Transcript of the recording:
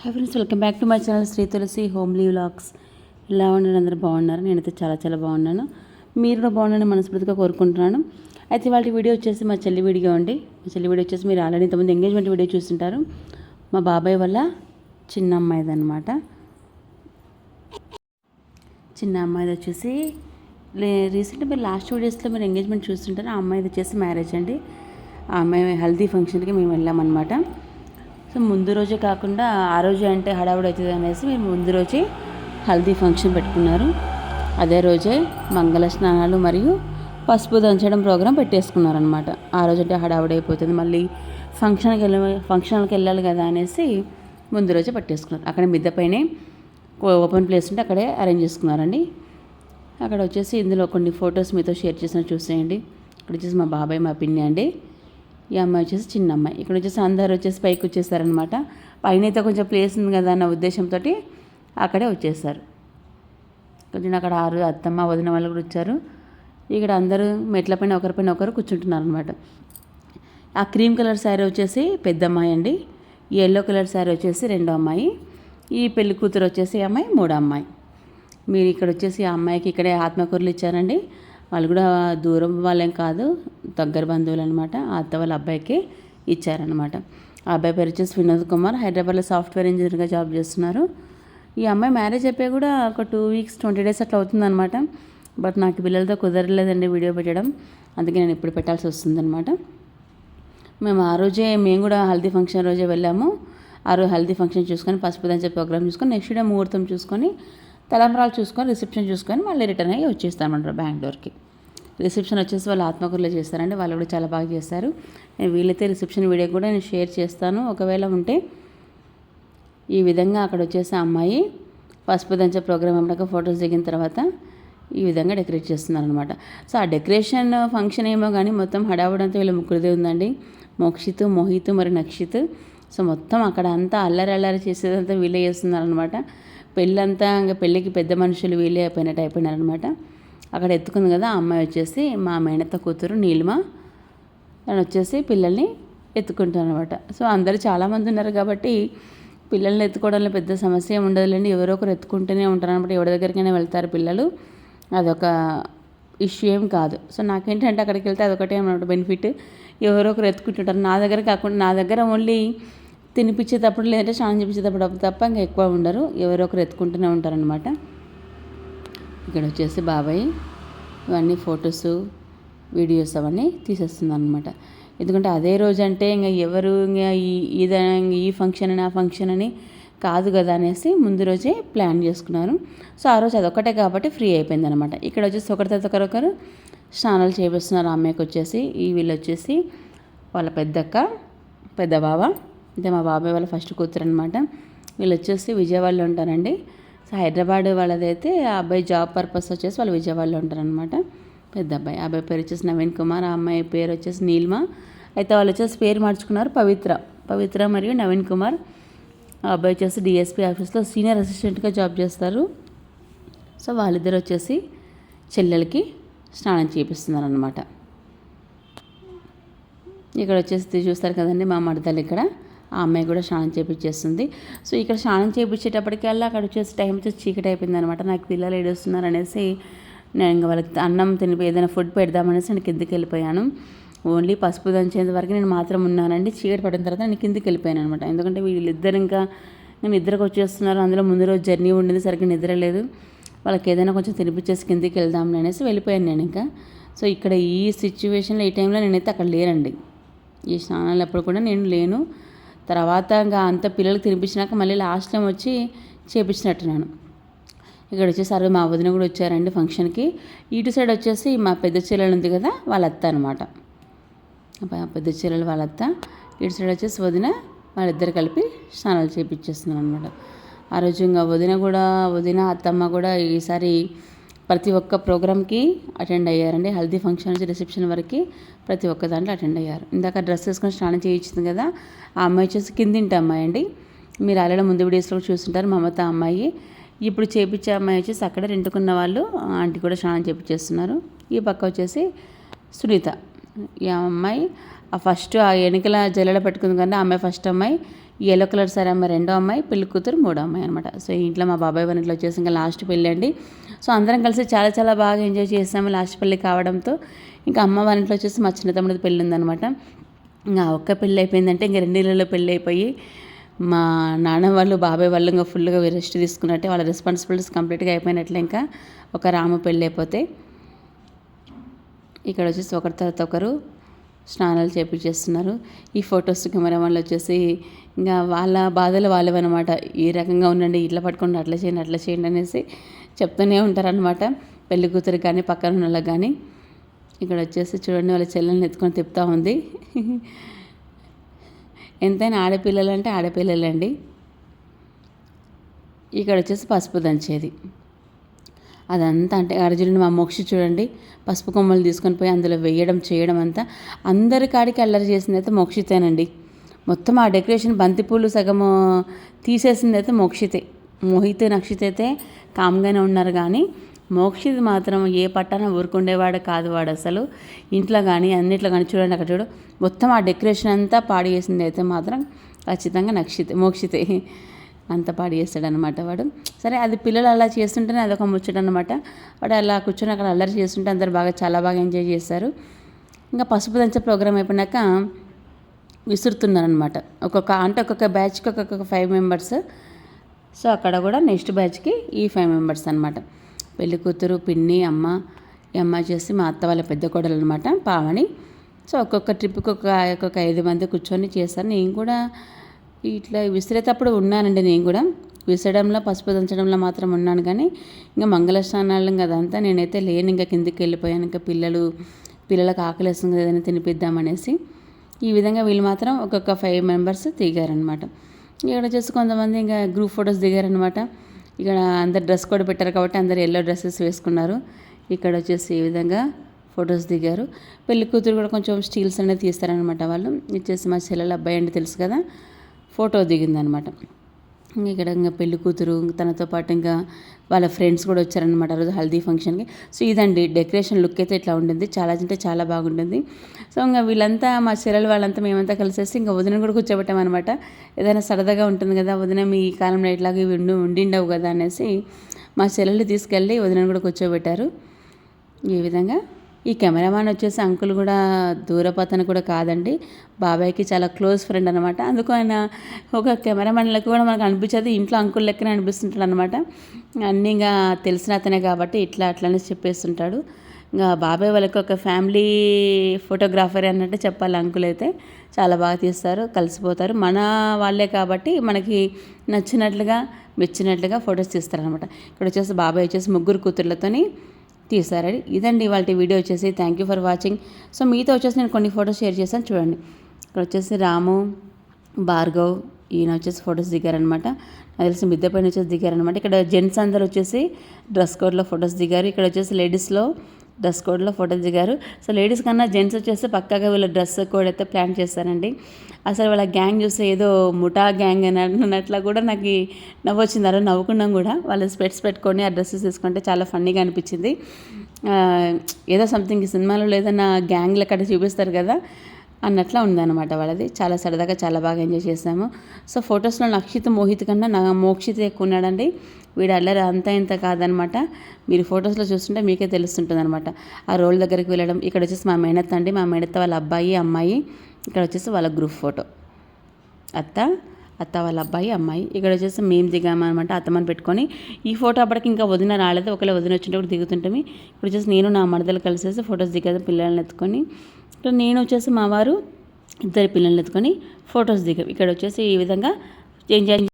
Hi friends welcome back to my channel Shri Tulasi homely vlogs ఎలా ఉన్నారు అందరూ బాగున్నారు? నేనైతే చాలా చాలా బాగున్నాను. మీరు కూడా బాగున్నాను మనస్ఫూర్తిగా కోరుకుంటున్నాను. అయితే వాళ్ళ వీడియో వచ్చేసి మా చెల్లి వీడియో అండి. మా చెల్లి వీడియో వచ్చేసి మీరు ఆల్రెడీ ఇంతమంది ఎంగేజ్మెంట్ వీడియో చూస్తుంటారు మా బాబాయ్ వల్ల చిన్న అమ్మాయిది అనమాట చిన్న అమ్మాయిది వచ్చేసి రీసెంట్గా రీసెంట్ మీరు లాస్ట్ వీడియోస్లో మీరు ఎంగేజ్మెంట్ చూస్తుంటారు ఆ అమ్మాయిది వచ్చేసి మ్యారేజ్ అండి. ఆ అమ్మాయి హల్దీ ఫంక్షన్కి మేము వెళ్ళామన్నమాట. సో ముందు రోజే కాకుండా ఆ రోజే అంటే హడావుడి అవుతుంది అనేసి మేము ముందు రోజే హల్దీ ఫంక్షన్ పెట్టుకున్నారు. అదే రోజే మంగళ స్నానాలు మరియు పసుపు దంచడం ప్రోగ్రాం పెట్టేసుకున్నారనమాట ఆ రోజు అంటే హడావుడి అయిపోతుంది. మళ్ళీ ఫంక్షన్కి వెళ్ళ ఫంక్షన్కి వెళ్ళాలి కదా అనేసి ముందు రోజే పట్టేసుకున్నారు. అక్కడ మిద్దపైనే ఓపెన్ ప్లేస్ ఉంటే అక్కడే అరేంజ్ చేసుకున్నారండి. అక్కడ వచ్చేసి ఇందులో కొన్ని ఫొటోస్ మీతో షేర్ చేసిన చూసేయండి. ఇక్కడ వచ్చేసి మా బాబాయ్ మా పిన్ని అండి. ఈ అమ్మాయి వచ్చేసి చిన్న అమ్మాయి. ఇక్కడ వచ్చేసి అందరు వచ్చేసి పైకి వచ్చేసారనమాట. పైన అయితే కొంచెం ప్లేస్ ఉంది కదా అన్న ఉద్దేశంతో అక్కడే వచ్చేసారు. కొంచెం అక్కడ ఆరు అత్తమ్మ వదిన వాళ్ళు కూడా వచ్చారు. ఇక్కడ అందరూ మెట్ల పైన ఒకరిపైన ఒకరు కూర్చుంటున్నారు అనమాట ఆ క్రీమ్ కలర్ శారీ వచ్చేసి పెద్ద అమ్మాయి అండి. ఈ ఎల్లో కలర్ శారీ వచ్చేసి రెండో అమ్మాయి. ఈ పెళ్ళి కూతురు వచ్చేసి ఈ అమ్మాయి మూడో అమ్మాయి. మీరు ఇక్కడ వచ్చేసి ఆ అమ్మాయికి ఇక్కడే ఆత్మకూరలు ఇచ్చారండి. వాళ్ళు కూడా దూరం వాళ్ళేం కాదు దగ్గర బంధువులు అనమాట అత్త వాళ్ళ అబ్బాయికి ఇచ్చారనమాట. ఆ అబ్బాయి పేరు వచ్చేసి వినోద్ కుమార్. హైదరాబాద్లో సాఫ్ట్వేర్ ఇంజనీర్గా జాబ్ చేస్తున్నారు. ఈ అమ్మాయి మ్యారేజ్ అయిపోయి కూడా ఒక టూ వీక్స్ ట్వంటీ డేస్ అట్లా అవుతుందనమాట. బట్ నాకు పిల్లలతో కుదరలేదండి వీడియో పెట్టడం. అందుకే నేను ఇప్పుడు పెట్టాల్సి వస్తుందనమాట. మేము ఆ రోజే మేము కూడా హల్దీ ఫంక్షన్ రోజే వెళ్ళాము. ఆ రోజు హల్దీ ఫంక్షన్ చూసుకొని పసుపు దంచే ప్రోగ్రామ్ చూసుకొని నెక్స్ట్ డే ముహూర్తం చూసుకొని తలంబరాలు చూసుకొని రిసెప్షన్ చూసుకొని మళ్ళీ రిటర్న్ అయ్యి వచ్చేస్తామంటారు బెంగళూరుకి. రిసెప్షన్ వచ్చేసి వాళ్ళు ఆత్మకూరులో చేస్తారండి వాళ్ళు కూడా చాలా బాగా చేస్తారు. నేను వీలైతే రిసెప్షన్ వీడియో కూడా నేను షేర్ చేస్తాను. ఒకవేళ ఉంటే ఈ విధంగా అక్కడ వచ్చేసి ఆ అమ్మాయి పసుపు దంచే ప్రోగ్రామ్ అమ్మక ఫొటోస్ దిగిన తర్వాత ఈ విధంగా డెకరేట్ చేస్తున్నారు అనమాట సో ఆ డెకరేషన్ ఫంక్షన్ ఏమో కానీ మొత్తం హడావుడంతా వీళ్ళ ముగ్గురిదే ఉందండి. మోక్షిత్ మోహిత్ మరి నక్షిత్. సో మొత్తం అక్కడ అంతా అల్లరి అల్లరి చేసేదంతా వీళ్ళే చేస్తున్నారు అనమాట పెళ్ళంతా ఇంకా పెళ్ళికి పెద్ద మనుషులు వీళ్ళే అయిపోయినట్టు అయిపోయినారనమాట. అక్కడ ఎత్తుకుంది కదా ఆ అమ్మాయి వచ్చేసి మా మేనత్త కూతురు నీలిమ. తను వచ్చేసి పిల్లల్ని ఎత్తుకుంటారనమాట. సో అందరూ చాలామంది ఉన్నారు కాబట్టి పిల్లల్ని ఎత్తుకోవడంలో పెద్ద సమస్య ఏమి ఉండదులేండి. ఎవరో ఒకరు ఎత్తుకుంటూనే ఉంటారు అనమాట ఎవరి దగ్గరికైనా వెళ్తారు పిల్లలు. అదొక ఇష్యూ ఏం కాదు. సో నాకేంటంటే అక్కడికి వెళ్తే అదొకటే అనమాట బెనిఫిట్. ఎవరో ఒకరు ఎత్తుకుంటుంటారు. నా దగ్గర కాకుండా నా దగ్గర ఓన్లీ తినిపించేటప్పుడు లేదంటే స్నానం చేపించేటప్పుడు తప్ప ఇంకా ఎక్కువ ఉండరు. ఎవరో ఒకరు ఎత్తుకుంటూనే ఉంటారనమాట ఇక్కడ వచ్చేసి బాబాయ్. ఇవన్నీ ఫొటోస్ వీడియోస్ అవన్నీ తీసేస్తుందన్నమాట ఎందుకంటే అదే రోజు అంటే ఇంకా ఎవరు ఇంకా ఈ ఇది ఈ ఫంక్షన్ అని ఆ ఫంక్షన్ అని కాదు కదా అనేసి ముందు రోజే ప్లాన్ చేసుకున్నారు. సో ఆ రోజు అదొక్కటే కాబట్టి ఫ్రీ అయిపోయింది అనమాట ఇక్కడ వచ్చేసి ఒకరి తర్వాత ఒకరొకరు స్నానాలు చేపిస్తున్నారు. ఆ అమ్మాయికి వచ్చేసి ఈ వీళ్ళు వచ్చేసి వాళ్ళ పెద్దక్క పెద్ద బావ అంటే మా బాబాయ్ వాళ్ళ ఫస్ట్ కూతురు అనమాట వీళ్ళు వచ్చేసి విజయవాడలో ఉంటారండి. సో హైదరాబాద్ వాళ్ళదైతే ఆ అబ్బాయి జాబ్ పర్పస్ వచ్చేసి వాళ్ళు విజయవాడలో ఉంటారనమాట పెద్ద అబ్బాయి. అబ్బాయి పేరు వచ్చేసి నవీన్ కుమార్ ఆ అమ్మాయి పేరు వచ్చేసి నీల్మ. అయితే వాళ్ళు వచ్చేసి పేరు మార్చుకున్నారు పవిత్ర. పవిత్ర మరియు నవీన్ కుమార్. ఆ అబ్బాయి వచ్చేసి డిఎస్పీ ఆఫీస్లో సీనియర్ అసిస్టెంట్గా జాబ్ చేస్తారు. సో వాళ్ళిద్దరు వచ్చేసి చెల్లెలకి స్నానం చేపిస్తున్నారు అనమాట ఇక్కడ వచ్చేసి చూస్తారు కదండి మా మడతలు ఇక్కడ. ఆ అమ్మాయి కూడా స్నానం చేపించేస్తుంది సో ఇక్కడ స్నానం చేపించేటప్పటికల్లా అక్కడ వచ్చేసి టైం వచ్చేసి చీకటి అయిపోయింది అనమాట నాకు పిల్లలు ఏడుస్తున్నారు అనేసి నేను ఇంకా వాళ్ళకి అన్నం తినిపి ఏదైనా ఫుడ్ పెడదామనేసి నేను కిందకి వెళ్ళిపోయాను. ఓన్లీ పసుపు దంచేంత వరకు నేను మాత్రం ఉన్నానండి. చీకటి పడిన తర్వాత నేను కిందకి వెళ్ళిపోయాను అనమాట ఎందుకంటే వీళ్ళిద్దరు ఇంకా నేను నిద్రకు వచ్చేస్తున్నారు. అందులో ముందు రోజు జర్నీ ఉండేది సరిగ్గా నిద్ర లేదు. వాళ్ళకి ఏదైనా కొంచెం తినిపించేసి కిందికి వెళ్దాం అనేసి వెళ్ళిపోయాను నేను ఇంకా. సో ఇక్కడ ఈ సిచ్యువేషన్లో ఈ టైంలో నేనైతే అక్కడ లేనండి. ఈ స్నానాలు అప్పుడు కూడా నేను లేను. తర్వాత ఇంకా అంత పిల్లలకి తినిపించినాక మళ్ళీ లాస్ట్ టైం వచ్చి చేపించినట్టున్నాను. ఇక్కడ వచ్చేసి మా వదిన కూడా వచ్చారండి ఫంక్షన్కి. ఇటు సైడ్ వచ్చేసి మా పెద్ద చెల్లెలు ఉంది కదా వాళ్ళ అత్త అనమాట పెద్ద చెల్లెలు వాళ్ళ అత్త. ఇటు సైడ్ వచ్చేసి వదిన వాళ్ళిద్దరు కలిపి స్నానాలు చేపించేస్తున్నాను అనమాట ఆ రోజు ఇంకా వదిన కూడా వదిన అత్తమ్మ కూడా ఈసారి ప్రతి ఒక్క ప్రోగ్రామ్కి అటెండ్ అయ్యారండి. హల్దీ ఫంక్షన్ నుంచి రిసెప్షన్ వరకు ప్రతి ఒక్క దాంట్లో అటెండ్ అయ్యారు. ఇందాక డ్రెస్ వేసుకొని స్నానం చేయించింది కదా ఆ అమ్మాయి వచ్చేసి కిందింటి అమ్మాయి అండి. మీరు ఆల్రెడీ ముందు వీడియోస్లో చూస్తుంటారు మమత అమ్మాయి. ఇప్పుడు చేపించే అమ్మాయి వచ్చేసి అక్కడ రెండుకున్న వాళ్ళు ఆంటీ కూడా స్నానం చేపించేస్తున్నారు. ఈ పక్క వచ్చేసి సునీత. ఈ అమ్మాయి ఆ ఫస్ట్ ఆ వెనుకల జల్లెడ పెట్టుకుంది కానీ ఆ అమ్మాయి ఫస్ట్ అమ్మాయి. ఎల్లో కలర్ సారీ అమ్మాయి రెండో అమ్మాయి పెళ్ళి కూతురు మూడో అమ్మాయి అనమాట సో ఇంట్లో మా బాబాయ్ వాళ్ళ ఇంట్లో వచ్చేసి ఇంకా లాస్ట్ పెళ్ళి అండి సో అందరం కలిసి చాలా చాలా బాగా ఎంజాయ్ చేసాము లాస్ట్ పెళ్ళి కావడంతో. ఇంకా అమ్మ వాళ్ళ ఇంట్లో వచ్చేసి మా చిన్న తమ్ముడిది పెళ్ళి ఉందనమాట ఇంకా ఒక్క పెళ్ళి అయిపోయిందంటే ఇంకా రెండు నెలల్లో పెళ్ళి అయిపోయి మా నాన్న వాళ్ళు బాబాయ్ వాళ్ళు ఇంకా ఫుల్గా రెస్ట్ తీసుకున్నట్టే వాళ్ళ రెస్పాన్సిబిలిటీస్ కంప్లీట్గా అయిపోయినట్లే ఇంకా ఒక రాము పెళ్ళి అయిపోతే. ఇక్కడ వచ్చేసి ఒకరి తర్వాత ఒకరు స్నానాలు చేపించేస్తున్నారు ఈ ఫొటోస్ కెమెరా వాళ్ళు వచ్చేసి ఇంకా వాళ్ళ బాధలు వాళ్ళవన్నమాట. ఈ రకంగా ఉండండి ఇట్లా పట్టుకోండి అట్లా చేయండి అట్లా చేయండి అనేసి చెప్తూనే ఉంటారనమాట పెళ్ళి కూతురు కానీ పక్కన ఉన్న వాళ్ళకి కానీ ఇక్కడ వచ్చేసి చూడండి వాళ్ళ చెల్లెల్ని ఎత్తుకొని తిప్పుతూ ఉంది. ఎంతైనా ఆడపిల్లలు అంటే ఆడపిల్లలండి. ఇక్కడ వచ్చేసి పసుపు దంచేది. అదంతా అంటే అర్జునుడు మా మోక్షి చూడండి. పసుపు కొమ్మలు తీసుకొని పోయి అందులో వేయడం చేయడం అంతా అందరి కాడికి అల్లరి చేసింది అయితే మోక్షితేనండి. మొత్తం ఆ డెకరేషన్ బంతిపూలు సగము తీసేసింది అయితే మోక్షితే. మోహిత నక్షిత అయితే కామ్గానే ఉన్నారు కానీ మోక్షిత్ మాత్రం ఏ పట్టాన ఊరుకుండేవాడు కాదు వాడు అసలు. ఇంట్లో కానీ అన్నిట్లో కానీ చూడండి అక్కడ చూడు. మొత్తం ఆ డెకరేషన్ అంతా పాడు చేసింది అయితే మాత్రం ఖచ్చితంగా నక్షితే మోక్షితే. అంత పాడు చేస్తాడనమాట వాడు. సరే అది పిల్లలు అలా చేస్తుంటేనే అదొక ముచ్చట అనమాట వాడు అలా కూర్చొని అక్కడ అల్లరి చేస్తుంటే అందరు బాగా చాలా బాగా ఎంజాయ్ చేస్తారు. ఇంకా పసుపు దంచ ప్రోగ్రామ్ అయిపోయినాక విసురుతున్నారనమాట ఒక్కొక్క అంటే ఒక్కొక్క బ్యాచ్కి ఒక్కొక్క ఫైవ్ మెంబర్స్ సో అక్కడ కూడా నెక్స్ట్ బ్యాచ్కి ఈ ఫైవ్ మెంబర్స్ అనమాట పెళ్ళి కూతురు పిన్ని అమ్మ ఈ అమ్మ చేసి మా అత్త వాళ్ళ పెద్ద కోడలు అనమాట పావని. సో ఒక్కొక్క ట్రిప్కి ఒక ఒక్కొక్క ఐదు మంది కూర్చొని చేశాను నేను కూడా ఇట్లా విసిరేటప్పుడు ఉన్నానండి నేను కూడా. విసరడంలో పసుపు దంచడంలో మాత్రం ఉన్నాను కానీ ఇంకా మంగళ స్నానాలు అదంతా నేనైతే లేను. ఇంకా కిందికి వెళ్ళిపోయాను. ఇంకా పిల్లలు పిల్లలకు ఆకలి వేస్తుంది ఏదైనా తినిపిద్దామనేసి ఈ విధంగా వీళ్ళు మాత్రం ఒక్కొక్క ఫైవ్ మెంబర్స్ దిగారనమాట ఇక్కడ వచ్చేసి కొంతమంది ఇంకా గ్రూప్ ఫొటోస్ దిగారనమాట ఇక్కడ అందరు డ్రెస్ కూడా పెట్టారు కాబట్టి అందరు ఎల్లో డ్రెస్సెస్ వేసుకున్నారు. ఇక్కడ వచ్చేసి ఈ విధంగా ఫొటోస్ దిగారు. పెళ్ళి కూతురు కూడా కొంచెం స్టీల్స్ అనేది తీస్తారనమాట వాళ్ళు. ఇచ్చేసి మా చెల్లెల అబ్బాయి అంటే తెలుసు కదా. ఫోటో దిగిందనమాట. ఇక్కడ ఇంకా పెళ్ళి కూతురు తనతో పాటు ఇంకా వాళ్ళ ఫ్రెండ్స్ కూడా వచ్చారనమాట రోజు హల్దీ ఫంక్షన్కి. సో ఇదండి డెకరేషన్ లుక్ అయితే ఇట్లా ఉంటుంది చాలా అంటే చాలా బాగుంటుంది. సో ఇంకా వీళ్ళంతా మా చెల్లెలు వాళ్ళంతా మేమంతా కలిసేసి ఇంకా వదిన కూడా కూర్చోబెట్టామన్నమాట ఏదైనా సరదాగా ఉంటుంది కదా వదిన మీ కాలంలో ఇట్లాగే ఉండి ఉండిండవు కదా అనేసి మా చెల్లెలు తీసుకెళ్ళి వదిన కూడా కూర్చోబెట్టారు. ఈ విధంగా ఈ కెమెరామాన్ వచ్చేసి అంకుల్ కూడా దూరపతను కూడా కాదండి. బాబాయ్కి చాలా క్లోజ్ ఫ్రెండ్ అనమాట అందుకు ఆయన ఒక కెమెరామాన్ లెక్క కూడా మనకు అనిపించదు. ఇంట్లో అంకుల్ లెక్కనే అనిపిస్తుంటాడు అనమాట అన్నీ ఇంకా తెలిసిన అతనే కాబట్టి ఇట్లా అట్లనే చెప్పేస్తుంటాడు. ఇంకా బాబాయ్ వాళ్ళకి ఒక ఫ్యామిలీ ఫోటోగ్రాఫర్ అన్నట్టు చెప్పాలి అంకుల్ అయితే. చాలా బాగా తీస్తారు కలిసిపోతారు. మన వాళ్ళే కాబట్టి మనకి నచ్చినట్లుగా మెచ్చినట్లుగా ఫొటోస్ తీస్తారనమాట ఇక్కడ వచ్చేసి బాబాయ్ వచ్చేసి ముగ్గురు కూతుర్లతోని తీసారండి ఇదండి వాళ్ళ వీడియో వచ్చేసి. Thank you for watching so మీతో వచ్చేసి నేను కొన్ని ఫొటోస్ షేర్ చేశాను. చూడండి. ఇక్కడ వచ్చేసి రాము భార్గవ్ ఈయన వచ్చేసి ఫొటోస్ దిగారనమాట నాకు తెలిసి మిద్దె పైన వచ్చేసి దిగారనమాట ఇక్కడ జెంట్స్ అందరు వచ్చేసి డ్రెస్ కోడ్లో ఫొటోస్ దిగారు. ఇక్కడ వచ్చేసి లేడీస్లో డ్రెస్ కోడ్లో ఫోటోస్ దిగారు. సో లేడీస్ కన్నా జెంట్స్ వచ్చేసి పక్కగా వీళ్ళ డ్రెస్ కోడ్ అయితే ప్లాన్ చేస్తారండి. అసలు వాళ్ళ గ్యాంగ్ చూస్తే ఏదో ముఠా గ్యాంగ్ అని అన్నట్లు కూడా నాకు నవ్వొచ్చింది అలా నవ్వుకున్నాం కూడా. వాళ్ళు స్పెట్స్ పెట్టుకొని ఆ డ్రెస్సెస్ తీసుకుంటే చాలా ఫన్నీగా అనిపించింది. ఏదో సంథింగ్ సినిమాలో ఏదైనా గ్యాంగ్ లెక్క చూపిస్తారు కదా. అన్నట్లా ఉందన్నమాట వాళ్ళది. చాలా సరదాగా చాలా బాగా ఎంజాయ్ చేసాము. సో ఫొటోస్లో నక్షిత మోహిత్ కన్నా నా మోక్షిత ఎక్కువ ఉన్నాడండి వీడు అల్లరి అంతా ఇంత కాదనమాట మీరు ఫొటోస్లో చూస్తుంటే మీకే తెలుస్తుంటుంది అనమాట ఆ రోల్ దగ్గరికి వెళ్ళడం ఇక్కడ వచ్చేసి మా మేనత్త అండి. మా మేనత్త వాళ్ళ అబ్బాయి అమ్మాయి ఇక్కడ వచ్చేసి వాళ్ళ గ్రూప్ ఫోటో అత్త అత్త వాళ్ళ అబ్బాయి అమ్మాయి. ఇక్కడ వచ్చేసి మేము దిగామన్నమాట అత్తమని పెట్టుకొని. ఈ ఫోటో అప్పటికి ఇంకా వదిన రాలేదు. ఒకవేళ వదిన వచ్చినప్పుడు దిగుతుంటాము ఇప్పుడు వచ్చేసి నేను నా మడదలు కలిసేసి ఫొటోస్ దిగేది పిల్లల్ని ఎత్తుకొని ఇక్కడ నేను వచ్చేసి మా వారు ఇద్దరు పిల్లల్ని ఎత్తుకొని ఫొటోస్ దిగాం. ఇక్కడ వచ్చేసి ఈ విధంగా ఎంజాయ్